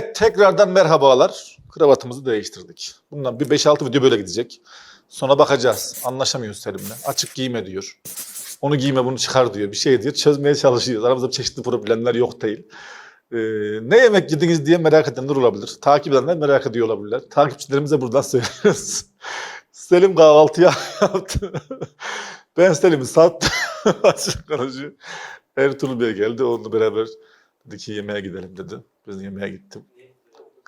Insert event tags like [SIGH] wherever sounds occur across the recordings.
Evet tekrardan merhabalar. Kravatımızı değiştirdik. Bundan bir 5-6 video böyle gidecek. Sonra bakacağız. Anlaşamıyoruz Selim'le. Açık giyme diyor. Onu giyme bunu çıkar diyor. Bir şey diyor. Çözmeye çalışıyoruz. Aramızda çeşitli problemler yok değil. Ee, ne yemek yediniz diye merak edenler olabilir. Takip edenler merak ediyor olabilirler. Takipçilerimize buradan [LAUGHS] söylüyoruz. Selim kahvaltıya yaptı. ben Selim'i sattım. [LAUGHS] Açık konuşuyor. Ertuğrul Bey geldi. Onunla beraber dedi ki yemeğe gidelim dedi. Biz yemeğe gittim.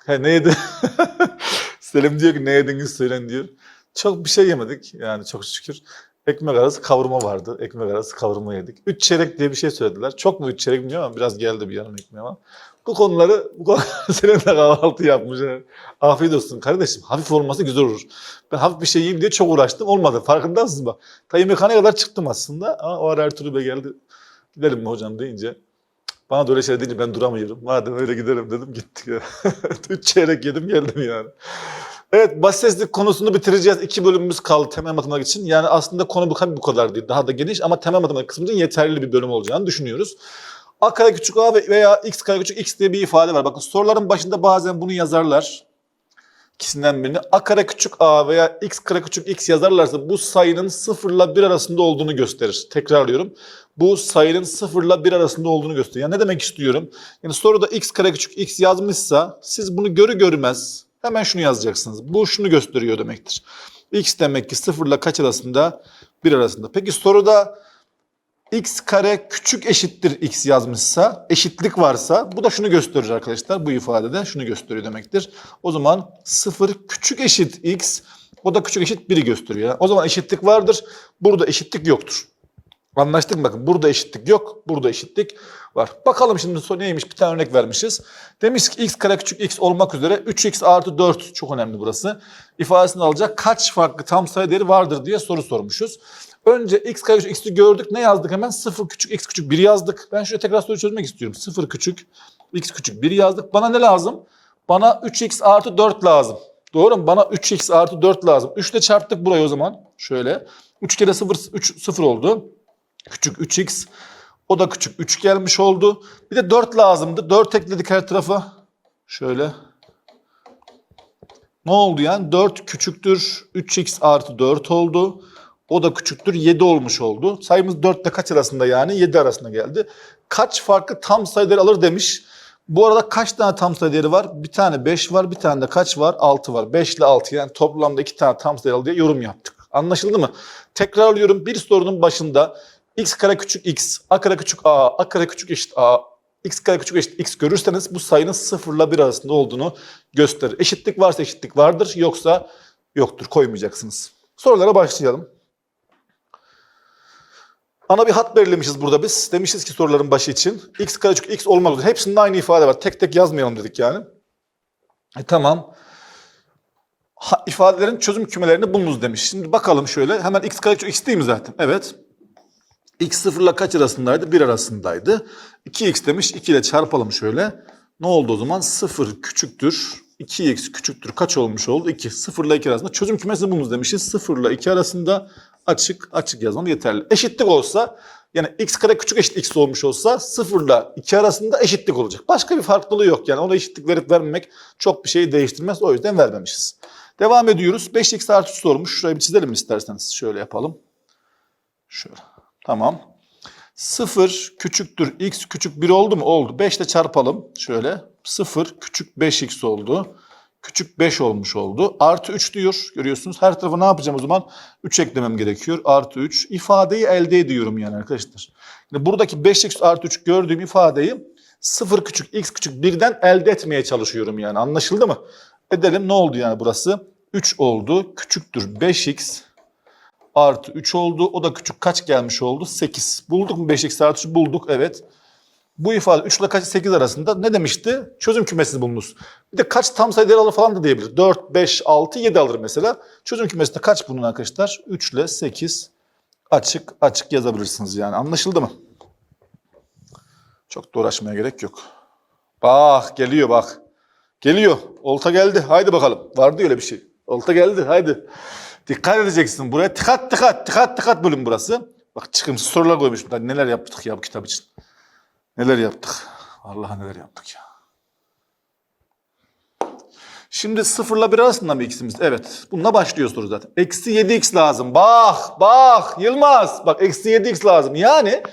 He ne yedi? [LAUGHS] Selim diyor ki ne yediniz söylen diyor. Çok bir şey yemedik yani çok şükür. Ekmek arası kavurma vardı. Ekmek arası kavurma yedik. Üç çeyrek diye bir şey söylediler. Çok mu üç çeyrek bilmiyorum ama biraz geldi bir yanım ekmeğe ama. Bu konuları, bu konuları [LAUGHS] senin de kahvaltı yapmış. Afiyet olsun kardeşim. Hafif olması güzel olur. Ben hafif bir şey yiyeyim diye çok uğraştım. Olmadı. Farkında mısınız bak? Ta yemekhaneye kadar çıktım aslında. Ama o ara Ertuğrul Bey geldi. Gidelim mi hocam deyince. Bana da öyle şeyler deyince ben duramıyorum. Madem öyle giderim dedim gittik. [LAUGHS] Üç çeyrek yedim geldim yani. Evet basit seslik konusunu bitireceğiz. İki bölümümüz kaldı temel matematik için. Yani aslında konu bu, bu kadar değil. Daha da geniş ama temel matematik kısmı için yeterli bir bölüm olacağını düşünüyoruz. A kare küçük a veya x kare küçük x diye bir ifade var. Bakın soruların başında bazen bunu yazarlar. İkisinden birini. A kare küçük a veya x kare küçük x yazarlarsa bu sayının sıfırla bir arasında olduğunu gösterir. Tekrarlıyorum. Bu sayının sıfırla bir arasında olduğunu gösteriyor. Yani ne demek istiyorum? Yani soruda x kare küçük x yazmışsa siz bunu görü görmez hemen şunu yazacaksınız. Bu şunu gösteriyor demektir. x demek ki sıfırla kaç arasında? Bir arasında. Peki soruda x kare küçük eşittir x yazmışsa, eşitlik varsa bu da şunu gösterir arkadaşlar. Bu ifadede şunu gösteriyor demektir. O zaman 0 küçük eşit x, o da küçük eşit 1'i gösteriyor. O zaman eşitlik vardır. Burada eşitlik yoktur. Anlaştık mı? Bakın burada eşitlik yok, burada eşitlik var. Bakalım şimdi soru neymiş? Bir tane örnek vermişiz. Demiş ki x kare küçük x olmak üzere 3x artı 4 çok önemli burası. İfadesini alacak kaç farklı tam sayı değeri vardır diye soru sormuşuz. Önce x kare küçük x'i gördük. Ne yazdık hemen? 0 küçük x küçük 1 yazdık. Ben şöyle tekrar soru çözmek istiyorum. 0 küçük x küçük 1 yazdık. Bana ne lazım? Bana 3x artı 4 lazım. Doğru mu? Bana 3x artı 4 lazım. 3 ile çarptık burayı o zaman. Şöyle. 3 kere 0, 3, 0 oldu. Küçük 3x. O da küçük 3 gelmiş oldu. Bir de 4 lazımdı. 4 ekledik her tarafa. Şöyle. Ne oldu yani? 4 küçüktür 3x artı 4 oldu. O da küçüktür 7 olmuş oldu. Sayımız 4 ile kaç arasında yani? 7 arasında geldi. Kaç farklı tam sayıları alır demiş. Bu arada kaç tane tam sayı değeri var? Bir tane 5 var, bir tane de kaç var? 6 var. 5 ile 6 yani toplamda 2 tane tam sayı alır diye yorum yaptık. Anlaşıldı mı? Tekrarlıyorum. Bir sorunun başında x kare küçük x, a kare küçük a, a kare küçük eşit a, x kare küçük eşit x görürseniz bu sayının sıfırla bir arasında olduğunu gösterir. Eşitlik varsa eşitlik vardır, yoksa yoktur. Koymayacaksınız. Sorulara başlayalım. Ana bir hat belirlemişiz burada biz. Demişiz ki soruların başı için. x kare küçük x olmak üzere. Hepsinde aynı ifade var. Tek tek yazmayalım dedik yani. E, tamam. Ha, ifadelerin çözüm kümelerini bulunuz demiş. Şimdi bakalım şöyle. Hemen x kare küçük x değil mi zaten? Evet. X sıfırla kaç arasındaydı? 1 arasındaydı. 2x demiş. 2 ile çarpalım şöyle. Ne oldu o zaman? 0 küçüktür. 2x küçüktür. Kaç olmuş oldu? 2. 0 ile 2 arasında. Çözüm kümesini bulunuz demişiz. 0 ile 2 arasında açık açık yazmam yeterli. Eşitlik olsa yani x kare küçük eşit x olmuş olsa 0 ile 2 arasında eşitlik olacak. Başka bir farklılığı yok. Yani ona eşitlik verip vermemek çok bir şeyi değiştirmez. O yüzden vermemişiz. Devam ediyoruz. 5x artı 3 sormuş. Şurayı bir çizelim isterseniz. Şöyle yapalım. Şöyle. Tamam. 0 küçüktür x küçük 1 oldu mu? Oldu. 5 ile çarpalım. Şöyle. 0 küçük 5x oldu. Küçük 5 olmuş oldu. Artı 3 diyor. Görüyorsunuz. Her tarafa ne yapacağım o zaman? 3 eklemem gerekiyor. Artı 3. İfadeyi elde ediyorum yani arkadaşlar. Yani buradaki 5x artı 3 gördüğüm ifadeyi 0 küçük x küçük 1'den elde etmeye çalışıyorum yani. Anlaşıldı mı? Edelim. Ne oldu yani burası? 3 oldu. Küçüktür 5x artı 3 oldu. O da küçük kaç gelmiş oldu? 8. Bulduk mu 5x artı 3? Bulduk evet. Bu ifade 3 ile kaç 8 arasında ne demişti? Çözüm kümesini bulunuz. Bir de kaç tam sayı değeri alır falan da diyebilir. 4, 5, 6, 7 alır mesela. Çözüm kümesinde kaç bunun arkadaşlar? 3 ile 8 açık açık yazabilirsiniz yani. Anlaşıldı mı? Çok da uğraşmaya gerek yok. Bak geliyor bak. Geliyor. Olta geldi. Haydi bakalım. Vardı öyle bir şey. Olta geldi. Haydi. Dikkat edeceksin buraya. Dikkat dikkat dikkat dikkat bölüm burası. Bak çıkımsız sorular koymuşum. Daha neler yaptık ya bu kitap için. Neler yaptık. Vallahi neler yaptık ya. Şimdi sıfırla bir arasında mı x'imiz? Evet. Bununla başlıyor soru zaten. Eksi 7x lazım. Bak, bak Yılmaz. Bak eksi 7x lazım. Yani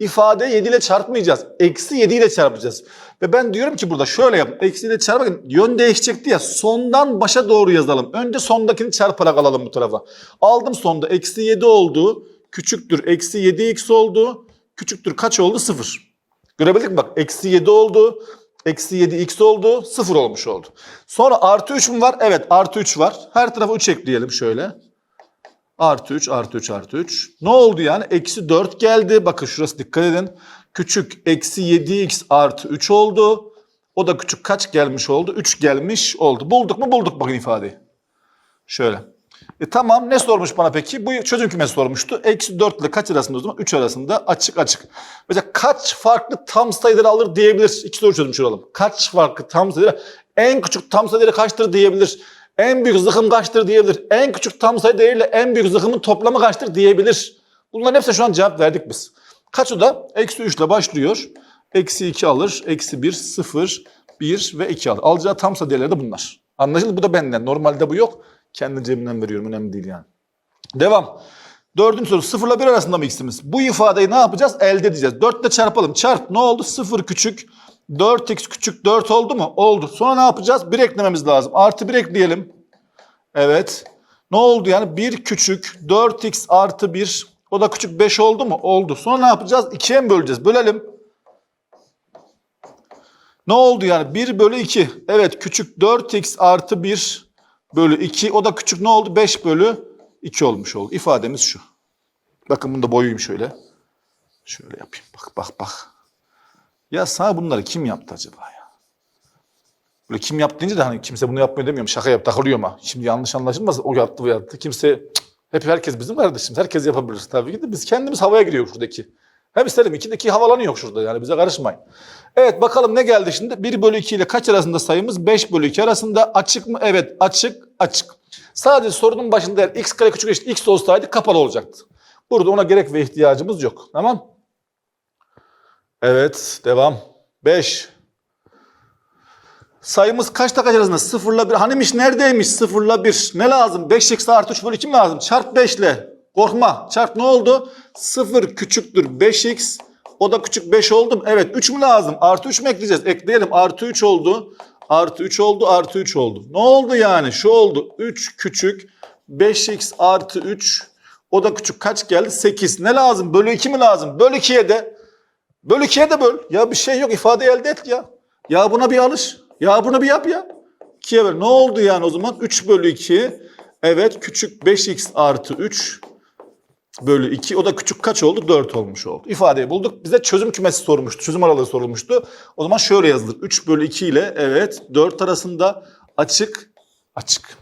ifade 7 ile çarpmayacağız. Eksi 7 ile çarpacağız. Ve ben diyorum ki burada şöyle yapın. Eksi ile çarpın. Yön değişecekti ya. Sondan başa doğru yazalım. Önce sondakini çarparak alalım bu tarafa. Aldım sonda. Eksi 7 oldu. Küçüktür. Eksi 7x oldu. Küçüktür. Kaç oldu? 0. Görebildik mi? Bak eksi 7 oldu. Eksi 7x oldu. 0 olmuş oldu. Sonra artı 3 mü var? Evet artı 3 var. Her tarafa 3 ekleyelim şöyle. Artı 3, artı 3, artı 3. Ne oldu yani? Eksi 4 geldi. Bakın şurası dikkat edin. Küçük eksi 7x artı 3 oldu. O da küçük kaç gelmiş oldu? 3 gelmiş oldu. Bulduk mu? Bulduk bakın ifadeyi. Şöyle. E tamam ne sormuş bana peki? Bu çözüm kümesi sormuştu. Eksi 4 ile kaç arasında o zaman? 3 arasında açık açık. Mesela kaç farklı tam sayıları alır diyebilir. İki soru çözmüş olalım. Kaç farklı tam sayıları? En küçük tam sayıları kaçtır diyebilir. En büyük zıkım kaçtır diyebilir. En küçük tam sayı değeriyle en büyük zıkımın toplamı kaçtır diyebilir. Bunların hepsine şu an cevap verdik biz. Kaç o da? Eksi 3 ile başlıyor. Eksi 2 alır. Eksi 1, 0, 1 ve 2 alır. Alacağı tam sayı değerleri de bunlar. Anlaşıldı? Bu da benden. Normalde bu yok. Kendi cebimden veriyorum. Önemli değil yani. Devam. Dördüncü soru. Sıfırla bir arasında mı x'imiz? Bu ifadeyi ne yapacağız? Elde edeceğiz. 4 ile çarpalım. Çarp. Ne oldu? 0 küçük. 4x küçük 4 oldu mu? Oldu. Sonra ne yapacağız? 1 eklememiz lazım. Artı 1 ekleyelim. Evet. Ne oldu yani? 1 küçük 4x artı 1. O da küçük 5 oldu mu? Oldu. Sonra ne yapacağız? 2'ye mi böleceğiz? Bölelim. Ne oldu yani? 1 bölü 2. Evet küçük 4x artı 1 bölü 2. O da küçük ne oldu? 5 bölü 2 olmuş oldu. İfademiz şu. Bakın bunu da boyayayım şöyle. Şöyle yapayım. Bak bak bak. Ya sana bunları kim yaptı acaba ya? Böyle kim yaptı deyince de hani kimse bunu yapmıyor demiyorum. Şaka yap takılıyor ama. Şimdi yanlış anlaşılmaz. O yaptı bu yaptı. Kimse cık, hep herkes bizim kardeşimiz. Herkes yapabilir tabii ki de. Biz kendimiz havaya giriyoruz şuradaki. Hem istedim ikideki havalanıyor şurada yani bize karışmayın. Evet bakalım ne geldi şimdi? 1 bölü 2 ile kaç arasında sayımız? 5 bölü 2 arasında açık mı? Evet açık açık. Sadece sorunun başında eğer x kare küçük eşit x olsaydı kapalı olacaktı. Burada ona gerek ve ihtiyacımız yok. Tamam. Evet devam. 5. Sayımız kaçta kaç arasında? 0 ile 1. Hanimiş neredeymiş 0 ile 1? Ne lazım? 5x artı 3 bölü 2 mi lazım? Çarp 5 ile. Korkma. Çarp ne oldu? 0 küçüktür 5x. O da küçük 5 oldu mu? Evet 3 mü lazım? Artı 3 mü ekleyeceğiz? Ekleyelim. Artı 3 oldu. Artı 3 oldu. Artı 3 oldu. Ne oldu yani? Şu oldu. 3 küçük 5x artı 3. O da küçük kaç geldi? 8. Ne lazım? Bölü 2 mi lazım? Bölü 2'ye de. Bölü 2'ye de böl. Ya bir şey yok. ifade elde et ya. Ya buna bir alış. Ya bunu bir yap ya. 2'ye böl. Ne oldu yani o zaman? 3 bölü 2. Evet küçük 5x artı 3 bölü 2. O da küçük kaç oldu? 4 olmuş oldu. İfadeyi bulduk. Bize çözüm kümesi sormuştu. Çözüm aralığı sorulmuştu. O zaman şöyle yazılır. 3 bölü 2 ile evet 4 arasında açık açık.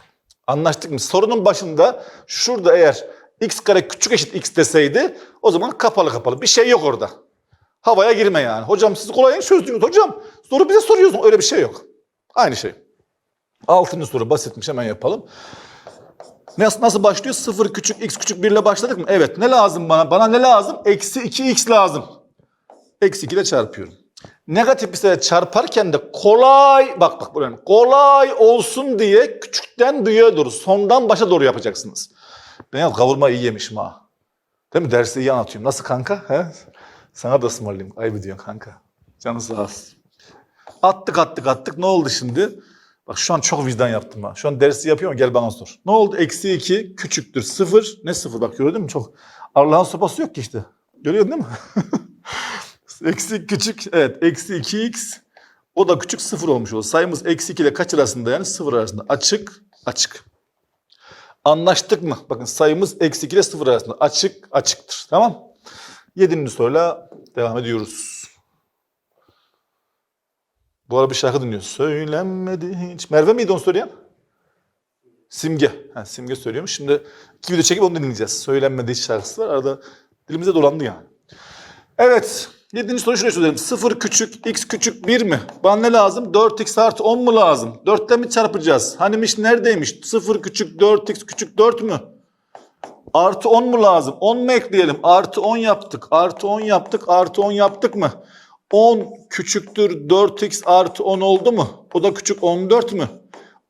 Anlaştık mı? Sorunun başında şurada eğer x kare küçük eşit x deseydi o zaman kapalı kapalı. Bir şey yok orada. Havaya girme yani. Hocam siz kolay çözdünüz hocam. Soru bize soruyorsun. Öyle bir şey yok. Aynı şey. Altıncı soru basitmiş hemen yapalım. Nasıl, nasıl başlıyor? 0 küçük x küçük 1 ile başladık mı? Evet. Ne lazım bana? Bana ne lazım? Eksi 2x lazım. Eksi 2 ile çarpıyorum. Negatif bir sayı çarparken de kolay, bak bak buraya, kolay olsun diye küçükten büyüğe doğru, sondan başa doğru yapacaksınız. Ben ya kavurma iyi yemişim ha. Değil mi? Dersi iyi anlatıyorum. Nasıl kanka? He? Sana da ısmarlayayım. Ayıp ediyorsun kanka. Canı sağ olsun. Attık attık attık. Ne oldu şimdi? Bak şu an çok vicdan yaptım ha. Şu an dersi yapıyorum gel bana sor. Ne oldu? Eksi 2 küçüktür 0. Ne 0? Bak gördün mü? Çok. Allah'ın sopası yok ki işte. Görüyorsun değil mi? [LAUGHS] eksi küçük. Evet. Eksi 2x. O da küçük 0 olmuş oldu. Sayımız eksi 2 ile kaç arasında yani? 0 arasında. Açık. Açık. Anlaştık mı? Bakın sayımız eksi 2 ile 0 arasında. Açık. Açıktır. Tamam. Yedinci soruyla devam ediyoruz. Bu arada bir şarkı dinliyoruz. Söylenmedi hiç. Merve miydi onu söyleyen? Simge. Ha, Simge söylüyormuş. Şimdi iki video çekip onu dinleyeceğiz. Söylenmedi hiç şarkısı var. Arada dilimize dolandı yani. Evet. Yedinci soru şuraya çözelim. 0 küçük, x küçük 1 mi? Bana ne lazım? 4x artı 10 mu lazım? 4'te mi çarpacağız? Hanimiş neredeymiş? 0 küçük, 4x küçük 4 mü? Artı 10 mu lazım? 10 mu ekleyelim? Artı 10 yaptık. Artı 10 yaptık. Artı 10 yaptık mı? 10 küçüktür 4x artı 10 oldu mu? O da küçük 14 mü?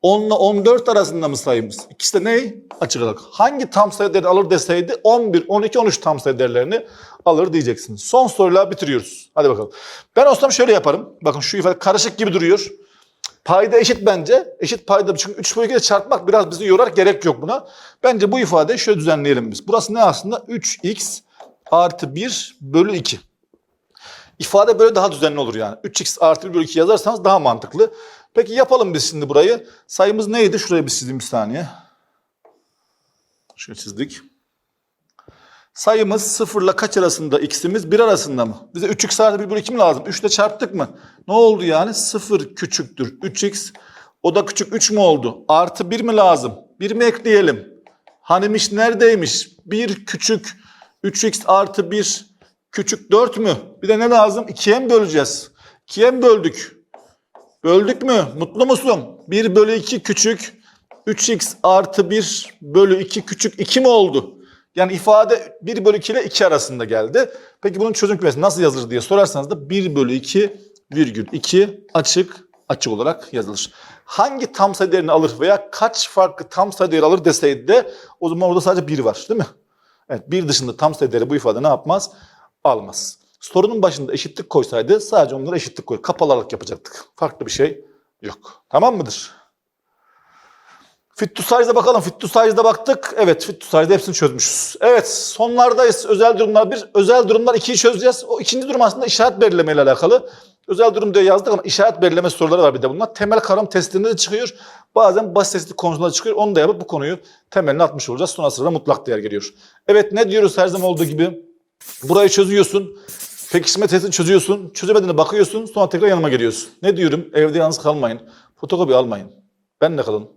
10 ile 14 arasında mı sayımız? İkisi de ne? Açık aralık. Hangi tam sayı değeri alır deseydi 11, 12, 13 tam sayı değerlerini alır diyeceksiniz. Son soruyla bitiriyoruz. Hadi bakalım. Ben olsam şöyle yaparım. Bakın şu ifade karışık gibi duruyor. Payda eşit bence. Eşit payda çünkü 3 bölü 2 ile çarpmak biraz bizi yorar. Gerek yok buna. Bence bu ifadeyi şöyle düzenleyelim biz. Burası ne aslında? 3x artı 1 bölü 2. İfade böyle daha düzenli olur yani. 3x artı 1 bölü 2 yazarsanız daha mantıklı. Peki yapalım biz şimdi burayı. Sayımız neydi? Şuraya bir çizeyim bir saniye. Şöyle çizdik. Sayımız 0 ile kaç arasında? X'imiz 1 arasında mı? Bize 3x artı 1 bölü 2 mi lazım? 3 ile çarptık mı? Ne oldu yani? 0 küçüktür 3x. O da küçük 3 mü oldu? Artı 1 mi lazım? 1 mi ekleyelim? Hanimiş neredeymiş? 1 küçük 3x artı 1 küçük 4 mü? Bir de ne lazım? 2'ye mi böleceğiz? 2'ye mi böldük? Böldük mü? Mutlu musun? 1 bölü 2 küçük 3x artı 1 bölü 2 küçük 2 mi oldu? Yani ifade 1 bölü 2 ile 2 arasında geldi. Peki bunun çözüm kümesi nasıl yazılır diye sorarsanız da 1 bölü 2 virgül 2 açık açık olarak yazılır. Hangi tam sayı değerini alır veya kaç farklı tam sayı değeri alır deseydi de o zaman orada sadece 1 var değil mi? Evet 1 dışında tam sayı değeri bu ifade ne yapmaz? Almaz. Sorunun başında eşitlik koysaydı sadece onlara eşitlik koy. Kapalı aralık yapacaktık. Farklı bir şey yok. Tamam mıdır? Fit to size'a bakalım. Fit to size'da baktık. Evet fit to size'da hepsini çözmüşüz. Evet sonlardayız. Özel durumlar bir. Özel durumlar ikiyi çözeceğiz. O ikinci durum aslında işaret belirleme ile alakalı. Özel durum diye yazdık ama işaret belirleme soruları var bir de bunlar. Temel kavram testinde de çıkıyor. Bazen basit testlik konusunda da çıkıyor. Onu da yapıp bu konuyu temeline atmış olacağız. Sonra sırada mutlak değer geliyor. Evet ne diyoruz her zaman olduğu gibi? Burayı çözüyorsun. Pekiştirme testini çözüyorsun. Çözemediğine bakıyorsun. Sonra tekrar yanıma geliyorsun. Ne diyorum? Evde yalnız kalmayın. Fotokopi almayın. Benle kalın.